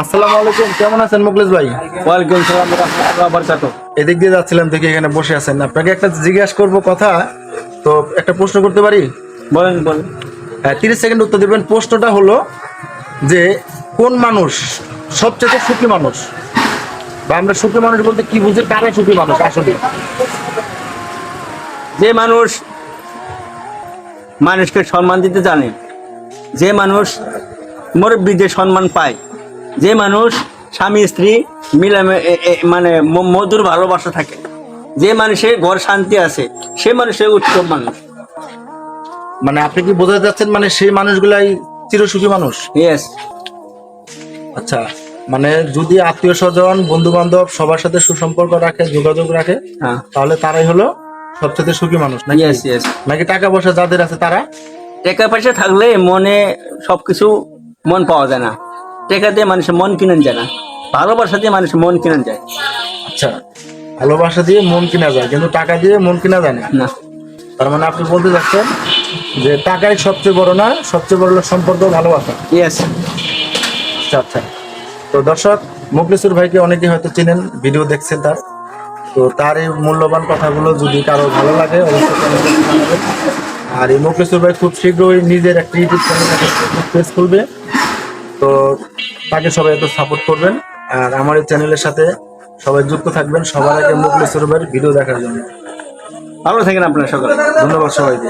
আসসালামু আলাইকুম কেমন আছেন মুকলেশ ভাই? ওয়ালাইকুম সালাম রহমতুল্লাহ বারকাত এদিক দিয়ে যাচ্ছিলাম দেখি এখানে বসে আছেন। আপনাকে একটা জিজ্ঞাসা করব কথা তো একটা প্রশ্ন করতে পারি? বলেন বলেন। হ্যাঁ তিরিশ সেকেন্ড উত্তর দেবেন। প্রশ্নটা হলো যে কোন মানুষ সবচেয়ে সুখী মানুষ? বা আমরা সুখী মানুষ বলতে কি বুঝি? কারা সুখী মানুষ? আসলে যে মানুষ মানুষকে সম্মান দিতে জানে যে মানুষ মুরব্বীদের সম্মান পায় যে মানুষ স্বামী স্ত্রী এ- মানে মধুর ভালোবাসা থাকে। যে মানুষের ঘর শান্তি আছে সে মানুষের উৎসব মানুষ। মানে আপনি কি বোঝাতে যাচ্ছেন মানে সেই মানুষগুলাই চিরসুখী মানুষ? ইয়েস আচ্ছা মানে যদি আত্মীয় স্বজন বন্ধু বান্ধব সবার সাথে সুসম্পর্ক রাখে যোগাযোগ রাখে হ্যাঁ। তাহলে তারাই হলো সবচেয়ে সুখী মানুষ নাকি? নাকি টাকা পয়সা যাদের আছে তারা? টাকা পয়সা থাকলে মনে সবকিছু মন পাওয়া যায় না। টাকা দিয়ে মানুষের মন কিনেন যায় না। ভালোবাসা দিয়ে মানুষের মন কিনেন যায়। আচ্ছা ভালোবাসা দিয়ে মন কিনা যায় কিন্তু টাকা দিয়ে মন কিনা যায় না? না। তার মানে আপনি বলতে চাচ্ছেন যে টাকাই সবচেয়ে বড় না সবচেয়ে বড় হলো সম্পর্ক ভালোবাসা? ইয়েস আচ্ছা আচ্ছা। তো দর্শক মুখলিসুর ভাইকে অনেকে হয়তো চিনেন ভিডিও দেখছেন তার। তো তার এই মূল্যবান কথাগুলো যদি কারও ভালো লাগে অবশ্যই। আর এই মুখলিসুর ভাই খুব শীঘ্রই নিজের একটা ইউটিউব চ্যানেল পেজ খুলবে। তো তাকে সবাই একটু সাপোর্ট করবেন। আর আমার এই চ্যানেলের সাথে সবাই যুক্ত থাকবেন। সবার আগে মুখলিসুর সরবের ভিডিও দেখার জন্য। ভালো থাকেন আপনার সকলে। ধন্যবাদ সবাইকে।